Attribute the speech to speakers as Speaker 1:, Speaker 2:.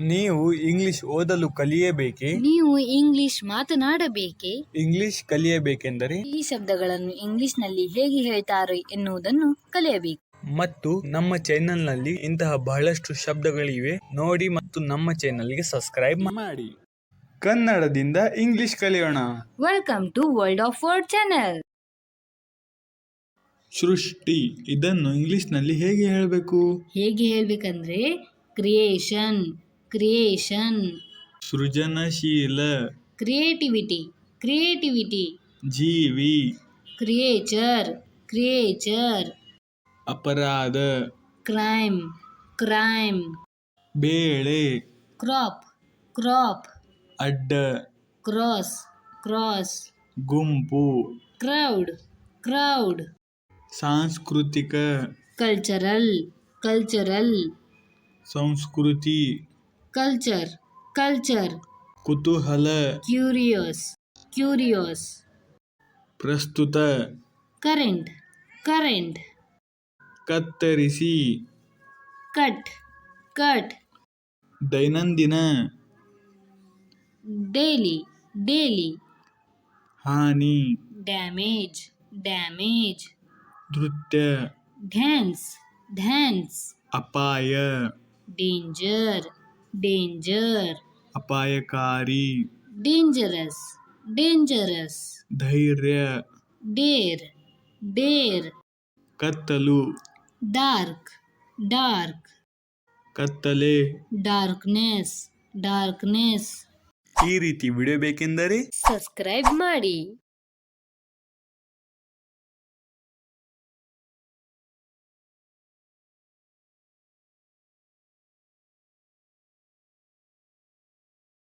Speaker 1: ನೀವು ಇಂಗ್ಲಿಷ್ ಓದಲು ಕಲಿಯಬೇಕೆ?
Speaker 2: ನೀವು ಇಂಗ್ಲಿಷ್ ಮಾತನಾಡಬೇಕೆ?
Speaker 1: ಇಂಗ್ಲಿಷ್ ಕಲಿಯಬೇಕೆಂದರೆ?
Speaker 2: ಈ ಶಬ್ದಗಳನ್ನು ಇಂಗ್ಲಿಷ್ನಲ್ಲಿ ಹೇಗೆ ಹೇಳ್ತಾರೆ ಎನ್ನುವುದನ್ನು ಕಲಿಯಬೇಕು.
Speaker 1: ಮತ್ತು ನಮ್ಮ ಚಾನೆಲ್ನಲ್ಲಿ ಇಂತಹ ಬಹಳಷ್ಟು ಶಬ್ದಗಳಿವೆ. ನೋಡಿ ಮತ್ತು ನಮ್ಮ ಚಾನೆಲ್ಗೆ ಸಬ್ಸ್ಕ್ರೈಬ್ ಮಾಡಿ. ಕನ್ನಡದಿಂದ ಇಂಗ್ಲಿಷ್ ಕಲಿಯೋಣ.
Speaker 2: Welcome to world of word channel
Speaker 1: ಸೃಷ್ಟಿ ಇದನ್ನು ಇಂಗ್ಲಿಷ್ನಲ್ಲಿ ಹೇಗೆ ಹೇಳಬೇಕು?
Speaker 2: ಹೇಗೆ ಹೇಳಬೇಕಂದ್ರೆ ಕ್ರಿಯೇಷನ್ ಕ್ರಿಯೇಷನ್
Speaker 1: ಸೃಜನಶೀಲ.
Speaker 2: ಕ್ರಿಯೇಟಿವಿಟಿ ಕ್ರಿಯೇಟಿವಿಟಿ
Speaker 1: ಜೀವಿ.
Speaker 2: ಕ್ರಿಯೇಚರ್ ಕ್ರಿಯೇಚರ್
Speaker 1: ಅಪರಾಧ.
Speaker 2: ಕ್ರೈಮ್ ಕ್ರೈಮ್
Speaker 1: ಬೇಳೆ.
Speaker 2: ಕ್ರಾಪ್ ಕ್ರಾಪ್
Speaker 1: ಅಡ್ಡ.
Speaker 2: ಕ್ರಾಸ್ ಕ್ರಾಸ್
Speaker 1: ಗುಂಪು.
Speaker 2: ಕ್ರೌಡ್ ಕ್ರೌಡ್
Speaker 1: ಸಾಂಸ್ಕೃತಿಕ.
Speaker 2: ಕಲ್ಚರಲ್ ಕಲ್ಚರಲ್
Speaker 1: ಸಂಸ್ಕೃತಿ.
Speaker 2: ಕಲ್ಚರ್ ಕಲ್ಚರ್
Speaker 1: ಕುತೂಹಲ
Speaker 2: ಕ್ಯೂರಿಯಸ್ ಕ್ಯೂರಿಯಸ್
Speaker 1: ಪ್ರಸ್ತುತ
Speaker 2: ಕರೆಂಟ್ ಕರೆಂಟ್
Speaker 1: ಕತ್ತರಿಸಿ
Speaker 2: ಕಟ್ ಕಟ್
Speaker 1: ದೈನಂದಿನ
Speaker 2: ಡೈಲಿ ಡೈಲಿ
Speaker 1: ಹಾನಿ
Speaker 2: ಡ್ಯಾಮೇಜ್ ಡ್ಯಾಮೇಜ್
Speaker 1: ನೃತ್ಯ
Speaker 2: ಡ್ಯಾನ್ಸ್ ಡ್ಯಾನ್ಸ್
Speaker 1: ಅಪಾಯ
Speaker 2: ಡೇಂಜರ್ ಡೇಂಜರ್
Speaker 1: ಅಪಾಯಕಾರಿ.
Speaker 2: ಡೇಂಜರಸ್ ಡೇಂಜರಸ್
Speaker 1: ಧೈರ್ಯ.
Speaker 2: ಡೇರ್ ಡೇರ್
Speaker 1: ಕತ್ತಲು.
Speaker 2: ಡಾರ್ಕ್ ಡಾರ್ಕ್
Speaker 1: ಕತ್ತಲೆ.
Speaker 2: ಡಾರ್ಕ್ನೆಸ್ ಡಾರ್ಕ್ನೆಸ್
Speaker 1: ಈ ರೀತಿ ವಿಡಿಯೋ ಬೇಕೆಂದರೆ
Speaker 2: ಸಬ್ಸ್ಕ್ರೈಬ್ ಮಾಡಿ.